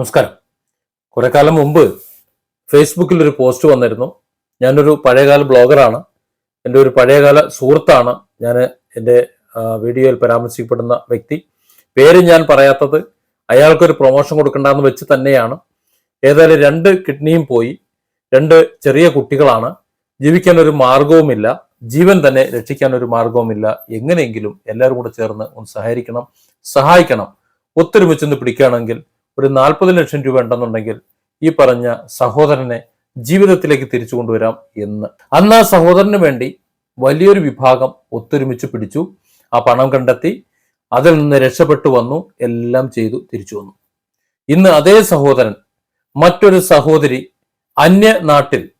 നമസ്കാരം. കുറെ കാലം മുമ്പ് ഫേസ്ബുക്കിൽ ഒരു പോസ്റ്റ് വന്നിരുന്നു. ഞാനൊരു പഴയകാല ബ്ലോഗറാണ് എന്റെ ഒരു പഴയകാല സുഹൃത്താണ് ഞാൻ എന്റെ വീഡിയോയിൽ പരാമർശിക്കപ്പെടുന്ന വ്യക്തി. പേര് ഞാൻ പറയാത്തത് അയാൾക്കൊരു പ്രൊമോഷൻ കൊടുക്കണ്ടെന്ന് വെച്ച് തന്നെയാണ്. ഏതായാലും രണ്ട് കിഡ്നിയും പോയി. രണ്ട് ചെറിയ കുട്ടികളാണ്. ജീവിക്കാൻ ഒരു മാർഗവുമില്ല ജീവൻ തന്നെ രക്ഷിക്കാൻ ഒരു മാർഗവുമില്ല എങ്ങനെയെങ്കിലും എല്ലാവരും കൂടെ ചേർന്ന് ഒന്ന് സഹകരിക്കണം സഹായിക്കണം. ഒത്തൊരുമിച്ചൊന്ന് പിടിക്കുകയാണെങ്കിൽ ഒരു നാൽപ്പത് ലക്ഷം രൂപ ഉണ്ടെന്നുണ്ടെങ്കിൽ ഈ പറഞ്ഞ സഹോദരനെ ജീവിതത്തിലേക്ക് തിരിച്ചു കൊണ്ടുവരാം എന്ന്. അന്ന് ആ സഹോദരന് വേണ്ടി വലിയൊരു വിഭാഗം ഒത്തൊരുമിച്ച് പിടിച്ചു. ആ പണം കണ്ടെത്തി അതിൽ നിന്ന് രക്ഷപ്പെട്ടു വന്നു എല്ലാം ചെയ്തു തിരിച്ചു വന്നു. ഇന്ന് അതേ സഹോദരൻ മറ്റൊരു സഹോദരി അന്യ നാട്ടിൽ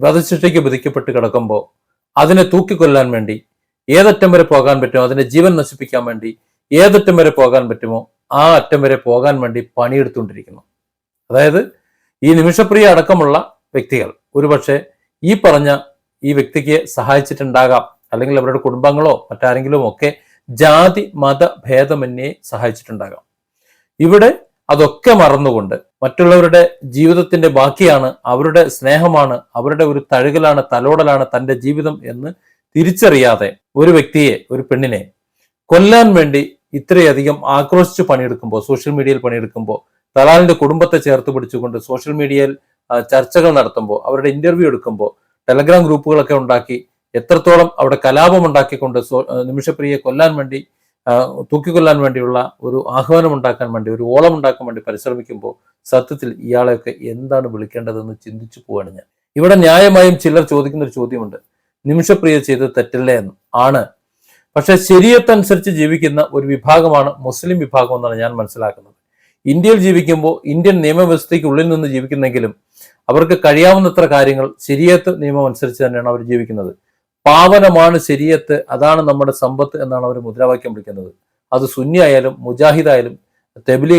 വധശിക്ഷയ്ക്ക് വിധിക്കപ്പെട്ട് കിടക്കുമ്പോൾ അതിനെ തൂക്കിക്കൊല്ലാൻ വേണ്ടി ഏതറ്റം വരെ പോകാൻ പറ്റുമോ? അതിന്റെ ജീവൻ നശിപ്പിക്കാൻ വേണ്ടി ഏതറ്റം വരെ പോകാൻ പറ്റുമോ? ആ അറ്റം വരെ പോകാൻ വേണ്ടി പണിയെടുത്തുകൊണ്ടിരിക്കുന്നു. അതായത് ഈ നിമിഷപ്രിയ അടക്കമുള്ള വ്യക്തികൾ ഒരുപക്ഷെ ഈ പറഞ്ഞ ഈ വ്യക്തിക്ക് സഹായിച്ചിട്ടുണ്ടാകാം അല്ലെങ്കിൽ അവരുടെ കുടുംബങ്ങളോ മറ്റാരെങ്കിലും ഒക്കെ ജാതി മത ഭേദമന്യേ സഹായിച്ചിട്ടുണ്ടാകാം. ഇവിടെ അതൊക്കെ മറന്നുകൊണ്ട് മറ്റുള്ളവരുടെ ജീവിതത്തിന്റെ ബാക്കിയാണ് അവരുടെ സ്നേഹമാണ് അവരുടെ ഒരു തഴുകലാണ് തലോടലാണ് തന്റെ ജീവിതം എന്ന് തിരിച്ചറിയാതെ ഒരു വ്യക്തിയെ ഒരു പെണ്ണിനെ കൊല്ലാൻ വേണ്ടി ഇത്രയധികം ആക്രോശിച്ച് പണിയെടുക്കുമ്പോൾ സോഷ്യൽ മീഡിയയിൽ പണിയെടുക്കുമ്പോൾ തലാലിന്റെ കുടുംബത്തെ ചേർത്ത് പിടിച്ചുകൊണ്ട് സോഷ്യൽ മീഡിയയിൽ ചർച്ചകൾ നടത്തുമ്പോൾ അവരുടെ ഇന്റർവ്യൂ എടുക്കുമ്പോൾ ടെലഗ്രാം ഗ്രൂപ്പുകളൊക്കെ ഉണ്ടാക്കി എത്രത്തോളം അവിടെ കലാപം ഉണ്ടാക്കിക്കൊണ്ട് നിമിഷപ്രിയയെ കൊല്ലാൻ വേണ്ടി തൂക്കിക്കൊല്ലാൻ വേണ്ടിയുള്ള ഒരു ആഹ്വാനം ഉണ്ടാക്കാൻ വേണ്ടി ഒരു ഓളം ഉണ്ടാക്കാൻ വേണ്ടി പരിശ്രമിക്കുമ്പോൾ സത്യത്തിൽ ഇയാളെയൊക്കെ എന്താണ് വിളിക്കേണ്ടതെന്ന് ചിന്തിച്ചു പോവാണ് ഞാൻ. ഇവിടെ ന്യായമായും ചിലർ ചോദിക്കുന്ന ഒരു ചോദ്യമുണ്ട്. നിമിഷപ്രിയ ചെയ്ത് തെറ്റല്ലേ എന്ന്. ആണ്. പക്ഷെ ശരീരത്തനുസരിച്ച് ജീവിക്കുന്ന ഒരു വിഭാഗമാണ് മുസ്ലിം വിഭാഗം എന്നാണ് ഞാൻ മനസ്സിലാക്കുന്നത്. ഇന്ത്യയിൽ ജീവിക്കുമ്പോൾ ഇന്ത്യൻ നിയമവ്യവസ്ഥയ്ക്ക് ഉള്ളിൽ നിന്ന് ജീവിക്കുന്നെങ്കിലും അവർക്ക് കഴിയാവുന്നത്ര കാര്യങ്ങൾ ശരിയത്ത് നിയമം അനുസരിച്ച് തന്നെയാണ് അവർ ജീവിക്കുന്നത്. പാവനമാണ് ശരിയത്ത് അതാണ് നമ്മുടെ സമ്പത്ത് എന്നാണ് അവർ മുദ്രാവാക്യം വിളിക്കുന്നത്. അത് സുന്നി ആയാലും മുജാഹിദ് ആയാലും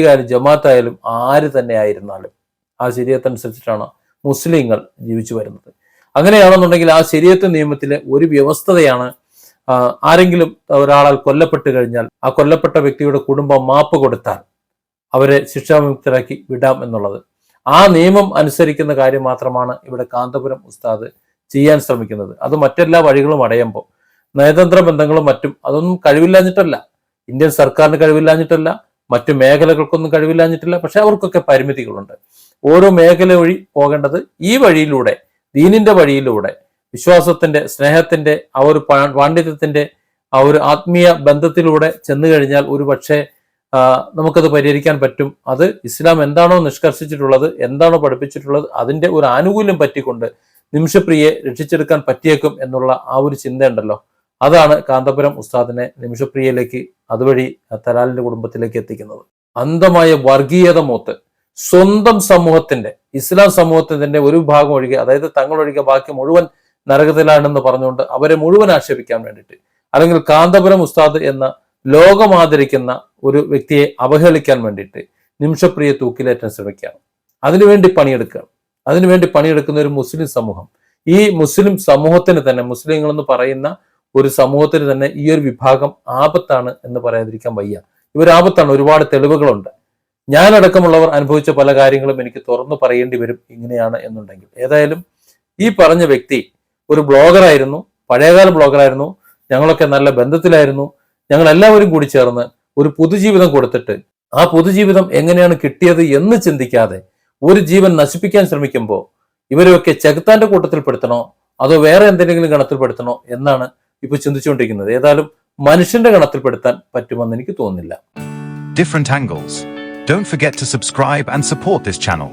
ആയാലും ജമാഅത്ത് ആയാലും ആര് തന്നെ ആയിരുന്നാലും ആ ശരീരത്ത് അനുസരിച്ചിട്ടാണ് മുസ്ലിങ്ങൾ ജീവിച്ചു വരുന്നത്. അങ്ങനെയാണെന്നുണ്ടെങ്കിൽ ആ ശരീരത്ത് നിയമത്തിലെ ഒരു വ്യവസ്ഥതയാണ് ആരെങ്കിലും ഒരാളാൽ കൊല്ലപ്പെട്ടു കഴിഞ്ഞാൽ ആ കൊല്ലപ്പെട്ട വ്യക്തിയുടെ കുടുംബം മാപ്പ് കൊടുത്താൽ അവരെ ശിക്ഷാവിമുക്തരാക്കി വിടാം എന്നുള്ളത്. ആ നിയമം അനുസരിക്കുന്ന കാര്യം മാത്രമാണ് ഇവിടെ കാന്തപുരം ഉസ്താദ് ചെയ്യാൻ ശ്രമിക്കുന്നത്. അത് മറ്റെല്ലാ വഴികളും അടയുമ്പോൾ നയതന്ത്ര ബന്ധങ്ങളും മറ്റും അതൊന്നും കഴിവില്ലാഞ്ഞിട്ടല്ല. ഇന്ത്യൻ സർക്കാരിന് കഴിവില്ലാഞ്ഞിട്ടല്ല. മറ്റു മേഖലകൾക്കൊന്നും കഴിവില്ലാഞ്ഞിട്ടില്ല. പക്ഷെ അവർക്കൊക്കെ പരിമിതികളുണ്ട്. ഓരോ മേഖല വഴി പോകേണ്ടത് ഈ വഴിയിലൂടെ ദീനിന്റെ വഴിയിലൂടെ വിശ്വാസത്തിന്റെ സ്നേഹത്തിന്റെ ആ ഒരു പാണ്ഡിത്യത്തിന്റെ ആ ഒരു ആത്മീയ ബന്ധത്തിലൂടെ ചെന്നു കഴിഞ്ഞാൽ ഒരു പക്ഷേ നമുക്കത് പരിഹരിക്കാൻ പറ്റും. അത് ഇസ്ലാം എന്താണോ നിഷ്കർഷിച്ചിട്ടുള്ളത് എന്താണോ പഠിപ്പിച്ചിട്ടുള്ളത് അതിന്റെ ഒരു ആനുകൂല്യം പറ്റിക്കൊണ്ട് നിമിഷപ്രിയെ രക്ഷിച്ചെടുക്കാൻ പറ്റിയേക്കും എന്നുള്ള ആ ഒരു ചിന്തയുണ്ടല്ലോ. അതാണ് കാന്തപുരം ഉസ്താദിനെ നിമിഷപ്രിയയിലേക്ക് അതുവഴി തലാലിന്റെ കുടുംബത്തിലേക്ക് എത്തിക്കുന്നത്. അന്ധമായ വർഗീയത മൂത്ത് സ്വന്തം സമൂഹത്തിന്റെ ഇസ്ലാം സമൂഹത്തിന്റെ ഒരു ഭാഗം ഒഴികെ അതായത് തങ്ങൾ ഒഴികെ ബാക്കി മുഴുവൻ നരകത്തിലാണെന്ന് പറഞ്ഞുകൊണ്ട് അവരെ മുഴുവൻ ആക്ഷേപിക്കാൻ വേണ്ടിയിട്ട്. അല്ലെങ്കിൽ കാന്തപുരം ഉസ്താദ് എന്ന ലോകമാദരിക്കുന്ന ഒരു വ്യക്തിയെ അവഹേളിക്കാൻ വേണ്ടിയിട്ട് നിമിഷപ്രിയെ തൂക്കിലേറ്റാൻ ശ്രമിക്കുകയാണ്. അതിനുവേണ്ടി പണിയെടുക്കുകയാണ്. അതിനുവേണ്ടി പണിയെടുക്കുന്ന ഒരു മുസ്ലിം സമൂഹം. ഈ മുസ്ലിം സമൂഹത്തിന് തന്നെ മുസ്ലിങ്ങൾ എന്ന് പറയുന്ന ഒരു സമൂഹത്തിന് തന്നെ ഈ ഒരു വിഭാഗം ആപത്താണ് എന്ന് പറയാതിരിക്കാൻ വയ്യ. ഇവർ ആപത്താണ്. ഒരുപാട് തെളിവുകളുണ്ട്. ഞാനടക്കമുള്ളവർ അനുഭവിച്ച പല കാര്യങ്ങളും എനിക്ക് തുറന്നു പറയേണ്ടി വരും ഇങ്ങനെയാണ് എന്നുണ്ടെങ്കിൽ. ഏതായാലും ഈ പറഞ്ഞ വ്യക്തി ഒരു ബ്ലോഗറായിരുന്നു പഴയകാല ബ്ലോഗറായിരുന്നു ഞങ്ങളൊക്കെ നല്ല ബന്ധത്തിലായിരുന്നു ഞങ്ങൾ എല്ലാവരും കൂടി ചേർന്ന് ഒരു പുതുജീവിതം കൊടുത്തിട്ട് ആ പുതുജീവിതം എങ്ങനെയാണ് കിട്ടിയത് എന്ന് ചിന്തിക്കാതെ ഒരു ജീവൻ നശിപ്പിക്കാൻ ശ്രമിക്കുമ്പോൾ ഇവരെയൊക്കെ ചെകുത്താന്റെ കൂട്ടത്തിൽപ്പെടുത്തണോ അതോ വേറെ എന്തെങ്കിലും ഗണത്തിൽപ്പെടുത്തണോ എന്നാണ് ഇപ്പൊ ചിന്തിച്ചുകൊണ്ടിരിക്കുന്നത് ഏതായാലും മനുഷ്യന്റെ ഗണത്തിൽപ്പെടുത്താൻ പറ്റുമെന്ന് എനിക്ക് തോന്നുന്നില്ല different angles. Don't forget to subscribe and support this channel.